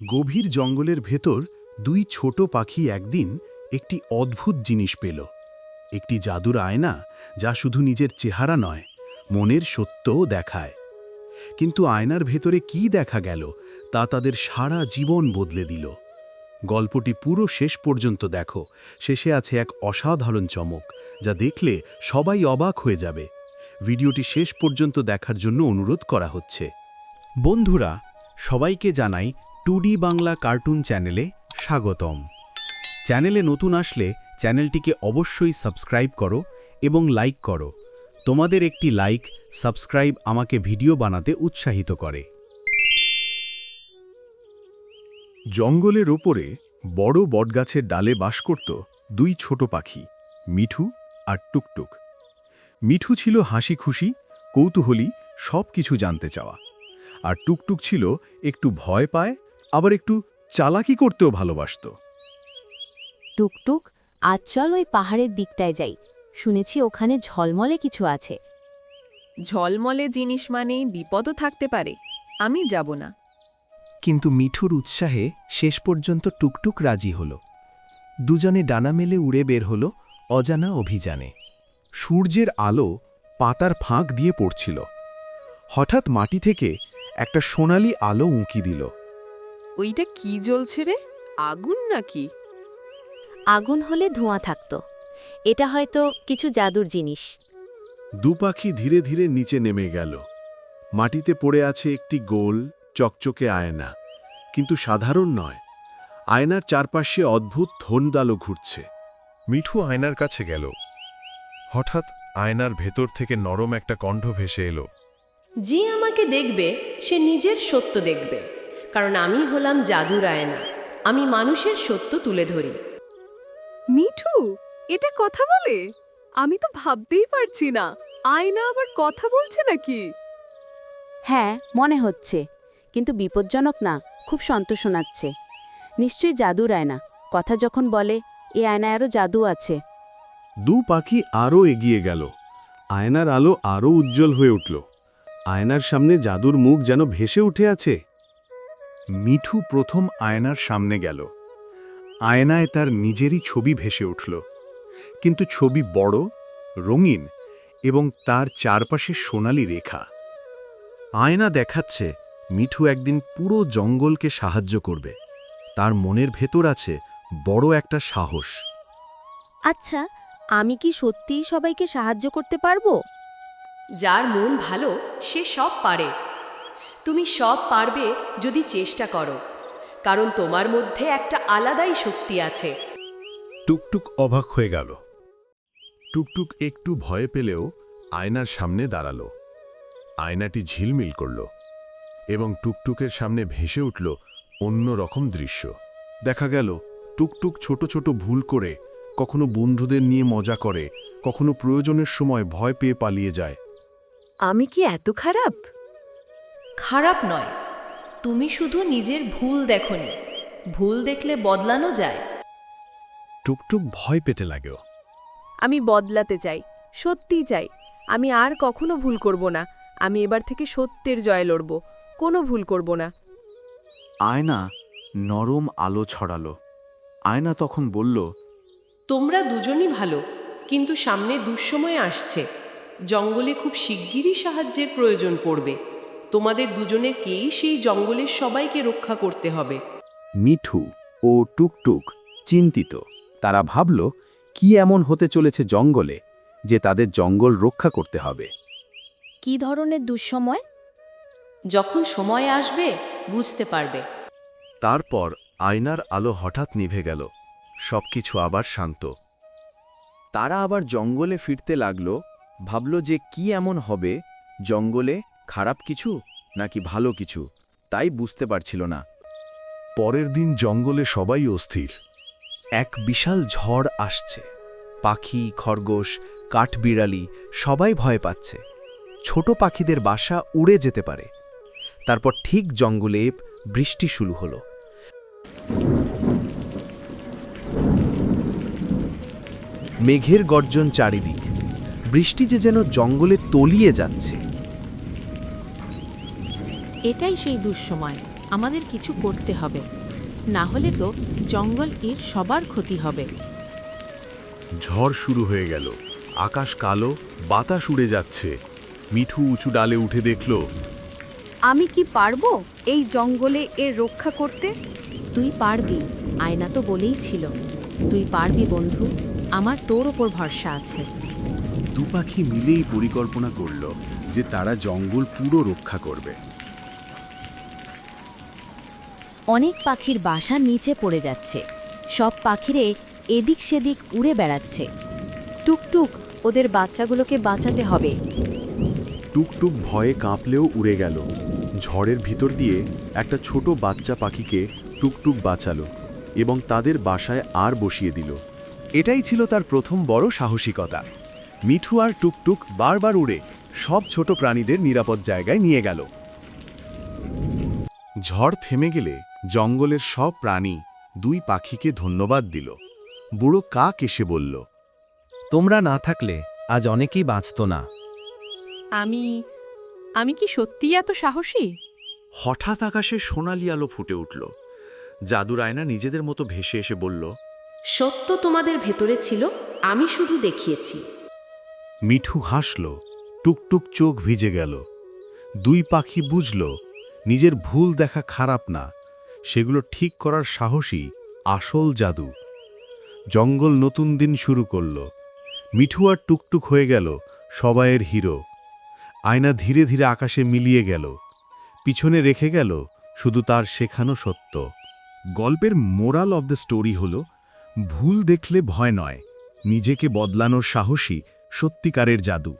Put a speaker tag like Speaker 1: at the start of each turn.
Speaker 1: গভীর জঙ্গলের ভেতর দুই ছোট পাখি একদিন একটি অদ্ভুত জিনিস পেল। একটি জাদুর আয়না যা শুধু নিজের চেহারা নয়, মনের সত্যও দেখায়। কিন্তু আয়নার ভেতরে কি দেখা গেল তা তাদের সারা জীবন বদলে দিল। গল্পটি পুরো শেষ পর্যন্ত দেখো, শেষে আছে এক অসাধারণ চমক, যা দেখলে সবাই অবাক হয়ে যাবে। ভিডিওটি শেষ পর্যন্ত দেখার জন্য অনুরোধ করা হচ্ছে। বন্ধুরা, সবাইকে জানাই টুডি বাংলা কার্টুন চ্যানেলে স্বাগতম। চ্যানেলে নতুন আসলে চ্যানেলটিকে অবশ্যই সাবস্ক্রাইব করো এবং লাইক করো। তোমাদের একটি লাইক, সাবস্ক্রাইব আমাকে ভিডিও বানাতে উৎসাহিত করে। জঙ্গলের ওপরে বড় বটগাছের ডালে বাস করত দুই ছোট পাখি, মিঠু আর টুকটুক। মিঠু ছিল হাসি খুশি কৌতূহলী সব কিছু জানতে চাওয়া। আর টুকটুক ছিল একটু ভয় পায় আবার একটু চালাকি করতেও ভালোবাসত।
Speaker 2: টুকটুক আজ চল ওই পাহাড়ের দিকটায় যাই। শুনেছি ওখানে ঝলমলে কিছু আছে।
Speaker 3: ঝলমলে জিনিস মানেই বিপদও থাকতে পারে। আমি যাব না।
Speaker 4: কিন্তু মিঠুর উৎসাহে শেষ পর্যন্ত টুকটুক রাজি হল। দুজনে ডানা মেলে উড়ে বের হল অজানা অভিযানে। সূর্যের আলো পাতার ফাঁক দিয়ে পড়ছিল। হঠাৎ মাটি থেকে একটা সোনালি আলো উঁকি দিল।
Speaker 3: ওইটা কি জ্বলছে রে? আগুন নাকি?
Speaker 2: আগুন হলে ধোঁয়া থাকত। এটা হয়তো কিছু জাদুর জিনিস।
Speaker 1: দুপাখি ধীরে ধীরে নিচে নেমে গেল। মাটিতে পড়ে আছে একটি গোল চকচকে আয়না। কিন্তু সাধারণ নয়। আয়নার চারপাশে অদ্ভুত থনদালো ঘুরছে।
Speaker 5: মিঠু আয়নার কাছে গেল। হঠাৎ আয়নার ভেতর থেকে নরম একটা কণ্ঠ ভেসে এলো।
Speaker 6: যে আমাকে দেখবে সে নিজের সত্য দেখবে। কারণ আমি হলাম জাদুর আয়না আমি মানুষের সত্য তুলে ধরি।
Speaker 3: মিঠু এটা কথা বলে? আমি তো ভাবতেই পারছি না। আয়না আবার কথা বলছে নাকি?
Speaker 2: হ্যাঁ মনে হচ্ছে। কিন্তু বিপজ্জনক না খুব সন্তোষ শোনাচ্ছে। নিশ্চয়ই জাদুর আয়না কথা যখন বলে এ আয়নায় আরও জাদু আছে।
Speaker 1: দু পাখি আরও এগিয়ে গেল। আয়নার আলো আরও উজ্জ্বল হয়ে উঠল। আয়নার সামনে জাদুর মুখ যেন ভেসে উঠে আছে। মিঠু প্রথম আয়নার সামনে গেল। আয়নায় তার নিজেরই ছবি ভেসে উঠল। কিন্তু ছবি বড় রঙিন এবং তার চারপাশে সোনালি রেখা। আয়না দেখাচ্ছে মিঠু একদিন পুরো জঙ্গলকে সাহায্য করবে। তার মনের ভেতর আছে বড় একটা সাহস।
Speaker 2: আচ্ছা আমি কি সত্যিই সবাইকে সাহায্য করতে পারব?
Speaker 6: যার মন ভালো সে সব পারে। তুমি সব পারবে যদি চেষ্টা করো। কারণ তোমার মধ্যে একটা আলাদাই শক্তি আছে।
Speaker 1: টুকটুক অবাক হয়ে গেল। টুকটুক একটু ভয় পেলেও আয়নার সামনে দাঁড়াল। আয়নাটি ঝিলমিল করল এবং টুকটুকের সামনে ভেসে উঠল অন্য রকম দৃশ্য। দেখা গেল টুকটুক ছোট ছোট ভুল করে কখনো বন্ধুদের নিয়ে মজা করে কখনো প্রয়োজনের সময় ভয় পেয়ে পালিয়ে যায়।
Speaker 3: আমি কি এত খারাপ?
Speaker 6: খারাপ নয়। তুমি শুধু নিজের ভুল দেখনি। ভুল দেখলে বদলানো যায়।
Speaker 1: টুকটুক ভয় পেতে লাগেও।
Speaker 3: আমি বদলাতে চাই সত্যি চাই। আমি আর কখনো ভুল করব না। আমি এবার থেকে সত্যের জয় লড়ব কোনো ভুল করব না।
Speaker 4: আয়না নরম আলো ছড়ালো। আয়না তখন বলল
Speaker 6: তোমরা দুজনই ভালো কিন্তু সামনে দুঃসময় আসছে। জঙ্গলে খুব শিগগিরই সাহায্যের প্রয়োজন পড়বে। তোমাদের দুজনের কেই সেই জঙ্গলের সবাইকে রক্ষা করতে হবে?
Speaker 4: মিঠু ও টুকটুক চিন্তিত। তারা ভাবল কি এমন হতে চলেছে জঙ্গলে যে তাদের জঙ্গল রক্ষা করতে হবে?
Speaker 2: কি ধরনের দুঃসময়?
Speaker 6: যখন সময় আসবে বুঝতে পারবে।
Speaker 1: তারপর আয়নার আলো হঠাৎ নিভে গেল। সবকিছু আবার শান্ত।
Speaker 4: তারা আবার জঙ্গলে ফিরতে লাগল ভাবল যে কি এমন হবে জঙ্গলে? খারাপ কিছু নাকি ভালো কিছু? তাই বুঝতে পারছিল না।
Speaker 1: পরের দিন জঙ্গলে সবাই অস্থির।
Speaker 4: এক বিশাল ঝড় আসছে। পাখি খরগোশ কাঠবিড়ালি সবাই ভয় পাচ্ছে। ছোট পাখিদের বাসা উড়ে যেতে পারে। তারপর ঠিক জঙ্গলে বৃষ্টি শুরু হলো। মেঘের গর্জন চারিদিক। বৃষ্টি যে যেন জঙ্গলে তলিয়ে যাচ্ছে।
Speaker 2: এটাই সেই দুঃসময়।
Speaker 7: আমাদের কিছু করতে হবে। না হলে তো জঙ্গল এর সবার ক্ষতি হবে।
Speaker 1: ঝড় শুরু হয়ে গেল। আকাশ কালো বাতাস উড়ে যাচ্ছে। মিঠু উঁচু ডালে উঠে দেখল
Speaker 8: আমি কি পারব এই জঙ্গলে এর রক্ষা করতে?
Speaker 2: তুই পারবি আয়না তো বলেই ছিল। তুই পারবি বন্ধু আমার তোর ওপর ভরসা আছে।
Speaker 1: দু পাখি মিলেই পরিকল্পনা করল যে তারা জঙ্গল পুরো রক্ষা করবে।
Speaker 2: অনেক পাখির বাসা নিচে পড়ে যাচ্ছে। সব পাখিরে এদিক সেদিক উড়ে বেড়াচ্ছে। টুকটুক ওদের বাচ্চাগুলোকে বাঁচাতে হবে।
Speaker 1: টুকটুক ভয়ে কাঁপলেও উড়ে গেল। ঝড়ের ভিতর দিয়ে একটা ছোট বাচ্চা পাখিকে টুকটুক বাঁচালো এবং তাদের বাসায় আর বসিয়ে দিল।
Speaker 4: এটাই ছিল তার প্রথম বড় সাহসিকতা। মিঠু আর টুকটুক বারবার উড়ে সব ছোট প্রাণীদের নিরাপদ জায়গায় নিয়ে গেল।
Speaker 1: ঝড় থেমে গেলে জঙ্গলের সব প্রাণী দুই পাখিকে ধন্যবাদ দিল। বুড়ো কাক এসে বলল
Speaker 4: তোমরা না থাকলে আজ অনেকেই বাঁচত না।
Speaker 3: আমি আমি কি সত্যিই এত সাহসী?
Speaker 1: হঠাৎ আকাশে সোনালি আলো ফুটে উঠল। জাদুর আয়না নিজেদের মতো ভেসে এসে বলল
Speaker 2: সত্য তোমাদের ভেতরে ছিল আমি শুধু দেখিয়েছি।
Speaker 1: মিঠু হাসল টুকটুক চোখ ভিজে গেল। দুই পাখি বুঝল নিজের ভুল দেখা খারাপ না। সেগুলো ঠিক করার সাহসী আসল জাদু। জঙ্গল নতুন দিন শুরু করল। মিঠু আর টুকটুক হয়ে গেল সবাইয়ের হিরো। আয়না ধীরে ধীরে আকাশে মিলিয়ে গেল। পিছনে রেখে গেল শুধু তার শেখানো সত্য। গল্পের মোরাল অব দ্য স্টোরি হল, ভুল দেখলে ভয় নয়, নিজেকে বদলানোর সাহসী সত্যিকারের জাদু।